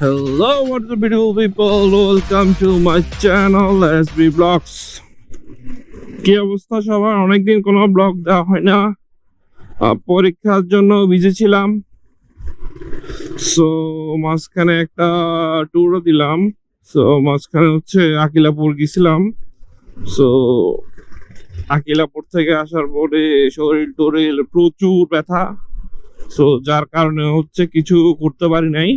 Hello, what is up, beautiful people? Welcome to my channel, SB Vlogs. কি অবস্থা সবার? অনেকদিন কোনো ব্লগ দেওয়া হয় না। পরীক্ষার জন্য বিজি ছিলাম। সো মাঝখানে একটা ট্যুরও দিলাম। সো মাঝখানে হচ্ছে আকিলাপুর গেছিলাম। সো আকিলাপুর থেকে আসার পরে শরীর টরিল প্রচুর ব্যথা। সো যার কারণে হচ্ছে কিছু করতে পারি নাই।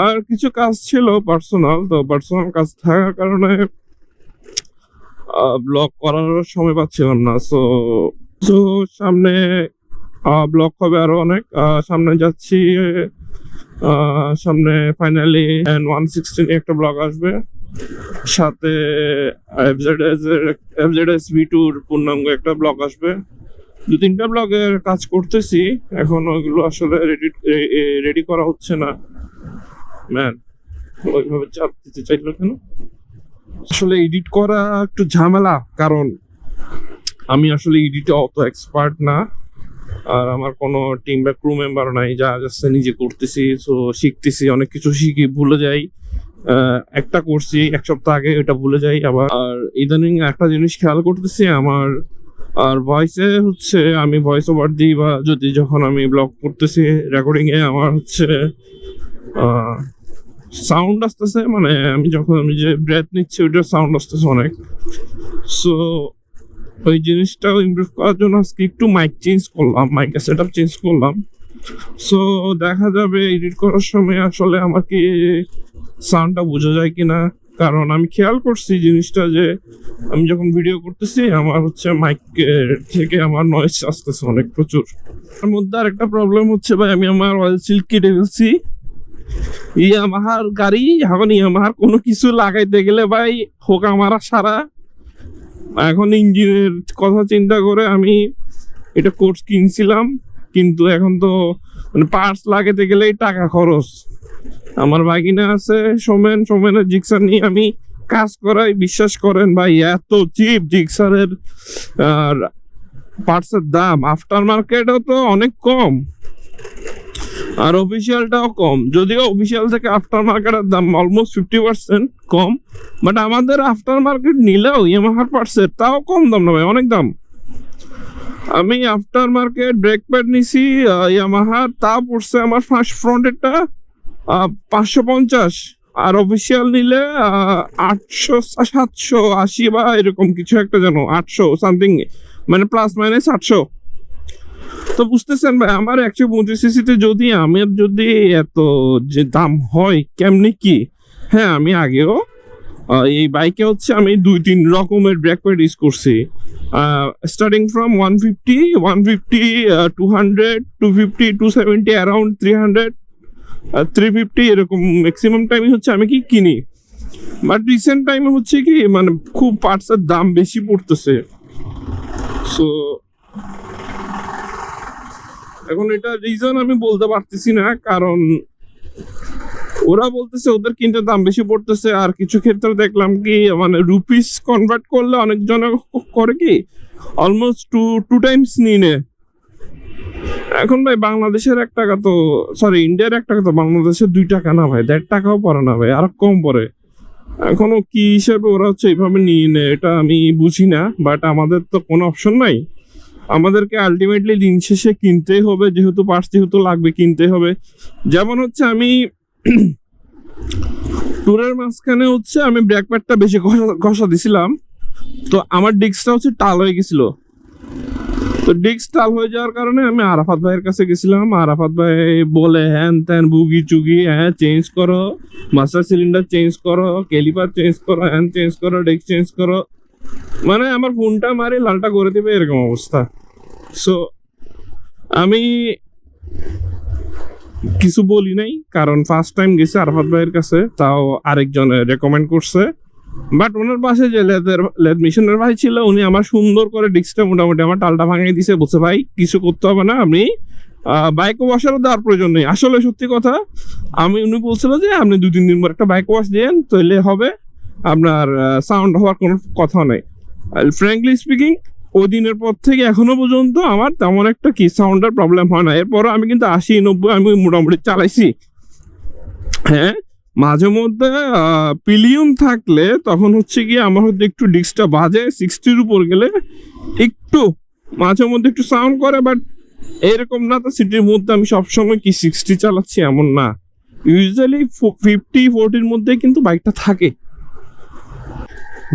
আর কিছু কাজ ছিল পার্সোনাল তো পার্সোনাল কাজ থাকার কারণে ব্লগ করার সময় পাচ্ছিলাম না। সো তো সামনে ব্লগ হবে আরও অনেক। সামনে যাচ্ছি সামনে ফাইনালি ওয়ান সিক্সটিন একটা ব্লগ আসবে। সাথে এফজেডএস ভি টুর পূর্ণাঙ্গ একটা ব্লগ আসবে। দু তিনটা ব্লগের কাজ করতেছি। এখন ওইগুলো আসলে রেডি রেডি করা হচ্ছে না। ম্যান ওইভাবে চাপ দিতে চাইলো কেন? আসলে এডিট করা একটু ঝামেলা, কারণ আমি আসলে এডিটে অত এক্সপার্ট না, আর আমার কোনো টিম বা ক্রু মেম্বার নাই, যা যাচ্ছে নিজে করতেছি তো শিখতেছি, অনেক কিছু শিখি ভুলে যাই। একটা করছি, এক সপ্তাহ আগে ওটা ভুলে যাই আবার। আর ইদানিং একটা জিনিস খেয়াল করতেছি, আমার, আর ভয়েসে হচ্ছে আমি ভয়েস ওভার দিই বা যদি যখন আমি ব্লগ করতেছি রেকর্ডিং এ আমার হচ্ছে সাউন্ড আসতেছে মানে আমি যখন আমি যে ব্রেথ নিচ্ছি, ওইটার সাউন্ড আসতেছে অনেক। সো ওই জিনিসটাও ইমপ্রুভ করার জন্য আজকে একটু মাইক চেঞ্জ করলাম মাইকের সেট আপ চেঞ্জ করলাম। সো দেখা যাবে এডিট করার সময় আসলে আমার কি সাউন্ডটা বোঝা যায় কিনা। কারণ আমি খেয়াল করছি জিনিসটা যে আমি যখন ভিডিও করতেছি, আমার হচ্ছে মাইক থেকে আমার নয়েজ আসতেছে অনেক প্রচুর। তার মধ্যে আর একটা প্রবলেম হচ্ছে ভাই, আমি আমার অয়েল সিল্ক কেটে ফেলছি। ইয়ামাহার গাড়ি, এখন ইয়ামাহার কোনো কিছু লাগাইতে গেলে ভাই হোকা মারা সারা। এখন ইঞ্জিনের কথা চিন্তা করে আমি এটা কোর্স কিনছিলাম, কিন্তু এখন তো মানে পার্টস লাগাতে গেলেই টাকা খরচ। আমার বাগিনা আছে, সোমেন, সোমেনের জিক্সার নিয়ে আমি কাজ করাই। বিশ্বাস করেন ভাই, এত চিপ জিক্সারের, আর পার্টসের দাম। আফটার মার্কেটও তো অনেক কম। আর অফিসিয়ালটাও কম। যদিও অফিসিয়াল থেকে আফটার মার্কেটের দাম অলমোস্ট ফিফটি পার্সেন্ট কম বাট আমাদের আফটার মার্কেট নিলেও ইয়ামাহার পার্টসের তাও কম দাম না ভাই, অনেক দাম। আমি আফটার মার্কেট ব্রেক প্যাড নিছি ইয়ামাহার তা পড়ছে আমার ফার্স্ট ফ্রন্টেরটা পাঁচশো পঞ্চাশ। আর অফিসিয়াল নিলে আটশো, সাতশো, আশি বা এরকম কিছু একটা যেন, আটশো সামথিং মানে প্লাস মাইনাস আটশো। তো বুঝতেছেন ভাই, আমার একশো পঁচিশ সিসিতে যদি আমার যদি এত যে দাম হয়, কেমনি কি? হ্যাঁ আমি আগেও এই বাইকে হচ্ছে আমি দুই তিন রকমের ব্রেক প্যাড ইউজ করছি starting from one fifty one fifty two hundred two fifty two seventy around three hundred three fifty এরকম ম্যাক্সিমাম টাইমে হচ্ছে আমি কি কিনি। বাট রিসেন্ট টাইমে হচ্ছে কি মানে খুব পার্টসের দাম বেশি পড়তেছে। সো এখন এটা রিজন আমি বলতে পারতেছি না, কারণ ওরা বলতেছে ওদের কিনতে দাম বেশি পড়তেছে, আর কিছু ক্ষেত্রে দেখলাম কি মানে রুপিস কনভার্ট করলে অনেকজন করে কি অলমোস্ট টু টু টাইমস নিয়ে এখন ভাই বাংলাদেশের এক টাকা তো সরি ইন্ডিয়ার এক টাকা তো বাংলাদেশের দুই টাকা না ভাই, দেড় টাকাও পড়ে না ভাই, আর কম পড়ে। এখনও কি হিসেবে ওরা হচ্ছে এইভাবে নিয়ে নেয় এটা আমি বুঝি না বাট আমাদের তো কোনো অপশন নাই। আমাদেরকে আলটিমেটলি দিন শেষে কিনতেই হবে, যেহেতু পার্টস যেহেতু লাগবে কিনতে হবে। যেমন হচ্ছে আমি ট্যুরের মাঝখানে হচ্ছে আমি ব্রেক প্যাডটা বেশি ঘষা দিছিলাম। তো আমার ডিস্কটা হচ্ছে টাল হয়ে গেছিল। তো ডিস্ক টাল হয়ে যাওয়ার কারণে আমি আরাফাত ভাইয়ের কাছে গেছিলাম। আরাফাত ভাই বলে, হ্যান ত্যান, বুগি চুগি হ্যাঁ চেঞ্জ করো। মাস্টার সিলিন্ডার চেঞ্জ করো কেলিপার চেঞ্জ করো, হ্যান চেঞ্জ করো ডিস্ক চেঞ্জ করো। মানে আমার ফোনটা মারি, লালটা করে দিবে, এরকম অবস্থা। সো আমি কিছু বলি নাই, কারণ ফার্স্ট টাইম গেছে আরফাত ভাইয়ের কাছে, তাও আরেকজন রেকমেন্ড করছে। বাট ওনার পাশে যে লেদের, লেদ মিশনের ভাই ছিল, উনি আমার সুন্দর করে ডিস্কটা মোটামুটি আমার টালটা ভাঙিয়ে দিছে, বলছে, ভাই, কিছু করতে হবে না আপনি বাইক ওয়াশারও দেওয়ার প্রয়োজন নেই। আসলে সত্যি কথা, আমি, উনি বলছিল যে, আপনি দু, তিন দিন পর একটা বাইক ওয়াশ দেন তাহলে হবে। আপনার সাউন্ড হওয়ার কোনো কথা নেই। ফ্র্যাঙ্কলি স্পিকিং ওই দিনের পর থেকে এখনও পর্যন্ত আমার তেমন একটা কি সাউন্ডের প্রবলেম হয় না। এরপরও আমি কিন্তু আশি, নব্বই, আমি মোটামুটি চালাইছি। হ্যাঁ মাঝে মধ্যে পিলিয়ন থাকলে তখন হচ্ছে গিয়ে আমার হয়তো একটু ডিস্কটা বাজে সিক্সটির উপর গেলে একটু, মাঝে মধ্যে একটু সাউন্ড করে বাট এরকম না তো সিটির মধ্যে আমি সবসময় কি সিক্সটি চালাচ্ছি এমন না। ইউজুয়ালি ফিফটি ফোরটির মধ্যে কিন্তু বাইকটা থাকে।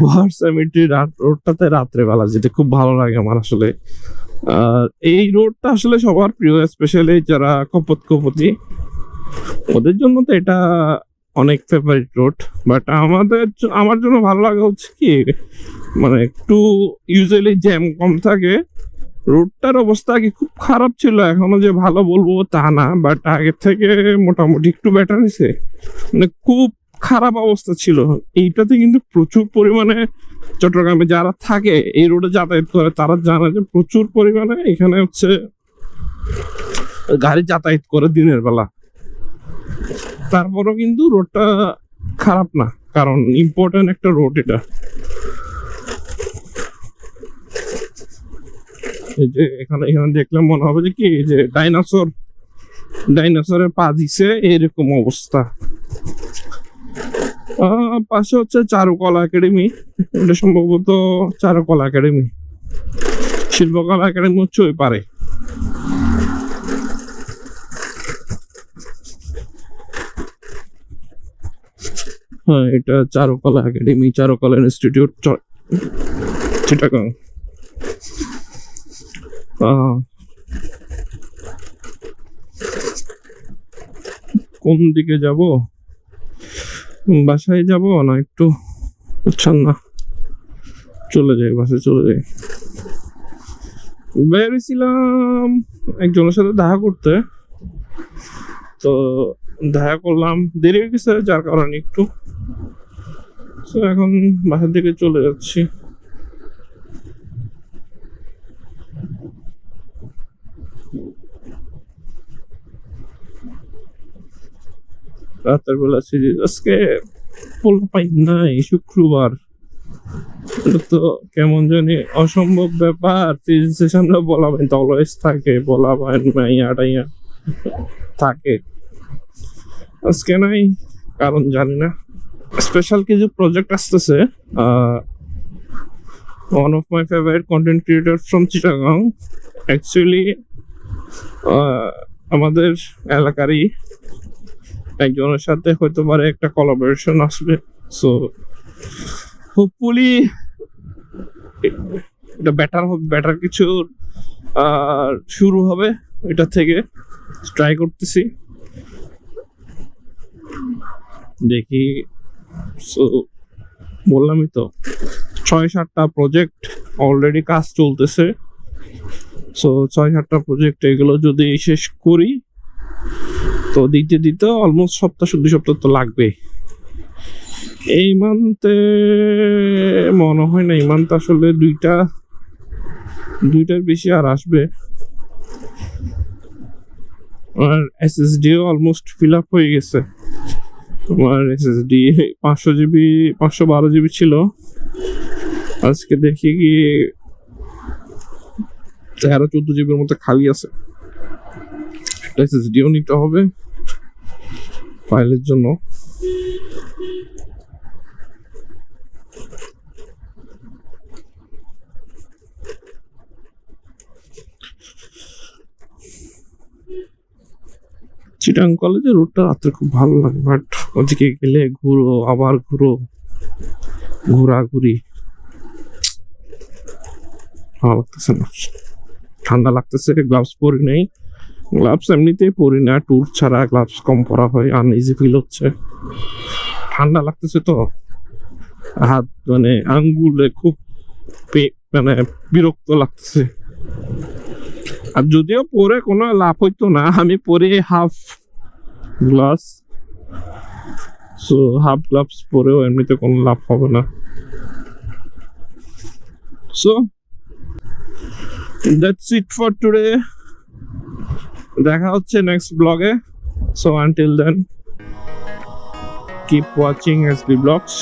ওয়ারসামিটি রোডটাতে রাত্রেবেলা যেতে খুব ভালো লাগে আমার আসলে। আর এই রোডটা আসলে সবার প্রিয় স্পেশালি যারা কপত কপতি। ওদের জন্য তো এটা অনেক ফেভারিট রোড বাট আমাদের আমার জন্য ভালো লাগা হচ্ছে কি মানে একটু ইউজুয়ালি জ্যাম কম থাকে। রোডটার অবস্থা আগে খুব খারাপ ছিল, এখনও যে ভালো বলব তা না বাট আগের থেকে মোটামুটি একটু বেটার হয়েছে। মানে খুব খারাপ অবস্থা ছিল। এইটাতে কিন্তু প্রচুর পরিমাণে চট্টগ্রামে যারা থাকে, এই রোডে যাতায়াত করে, তারা জানে যে প্রচুর পরিমাণে এখানে হচ্ছে গাড়ি যাতায়াত করে দিনের বেলা। তারপরও কিন্তু রোডটা খারাপ না, কারণ ইম্পর্টেন্ট একটা রোড এটা। এই যে এখানে এখানে দেখলে মনে হবে যে কি যে ডাইনোসর, ডাইনোসরের পা দিছে, এরকম অবস্থা। পাশে হচ্ছে চারুকলা একাডেমি। এটা সম্ভবত চারুকলা একাডেমি। শিল্পকলা একাডেমি হচ্ছে ওই পারে। হ্যাঁ এটা চারুকলা একাডেমি, চারুকলা ইনস্টিটিউট চিটাগাং। কোন দিকে যাব? বাসায় যাব না, একটু বুঝছেন না চলে যাই, বাসায় চলে যাই। বেরিয়েছিলাম একজনের সাথে দেখা করতে। তো দেখা করলাম, দেরি হয়ে গেছে, যার কারণে একটু। এখন বাসার দিকে চলে যাচ্ছি। রাতের বেলা সিরিজ আজকে বলতে পাই নাই, শুক্রবার। তো কেমন জানি অসম্ভব ব্যাপার। সিরিজের সামনে বলা ভাই অলওয়েজ থাকে, বলা ভাই মাইয়া টাইয়া থাকে। আজকে নাই, কারণ জানি না। স্পেশাল কিছু প্রজেক্ট আসতেছে one of my favourite content creator from Chittagong actually আমাদের এলাকারই একজনের সাথে হয়তো পারে একটা কোলাবোরেশন আসবে। সো হোপফুলি এটা বেটার হবে বেটার কিছু শুরু হবে এটা থেকে। ট্রাই করতেছি। দেখি। সো বললামই তো ছয় সাতটা প্রজেক্ট অলরেডি কাজ চলতেছে। সো ছয় সাতটা প্রজেক্ট এগুলো যদি শেষ করি তো দিতে দিতে অলমোস্ট সপ্তাহ দুই সপ্তাহ তো লাগবে এই মান্থে মনে হয় না, এই মান্থ আসলে দুইটা, দুইটার বেশি আর আসবে। আর এসএসডিও অলমোস্ট ফিল আপ হয়ে গেছে। আমার এসএসডি পাঁচশো জিবি পাঁচশো বারো জিবি ছিল। আজকে দেখি কি তেরো চোদ্দ জিবির মতো খালি আছে। এসএসডিও নিতে হবে। ফাইলের জন্য। চিটাং কলেজের রোডটা রাত্রে খুব ভালো লাগে বাট ওদিকে গেলে ঘুরো, আবার ঘুরো, ঘোরাঘুরি। ভালো লাগতেছে না। ঠান্ডা লাগতেছে গ্লাভস পরি নেই। গ্লাভস এমনিতেই পরি না ট্যুর ছাড়া গ্লাভস কম পরা হয় আনইজি ফিল হচ্ছে। ঠান্ডা লাগতেছে তো। হাত মানে আঙ্গুলে খুব মানে বিরক্ত লাগতেছে। আর যদিও পরে কোনো লাভ হইতো না, আমি পরে half glass so half gloves পরেও এমনিতে কোনো লাভ হবে না। So that's it for today দেখা হচ্ছে নেক্সট ব্লগে so until then keep watching S B vlogs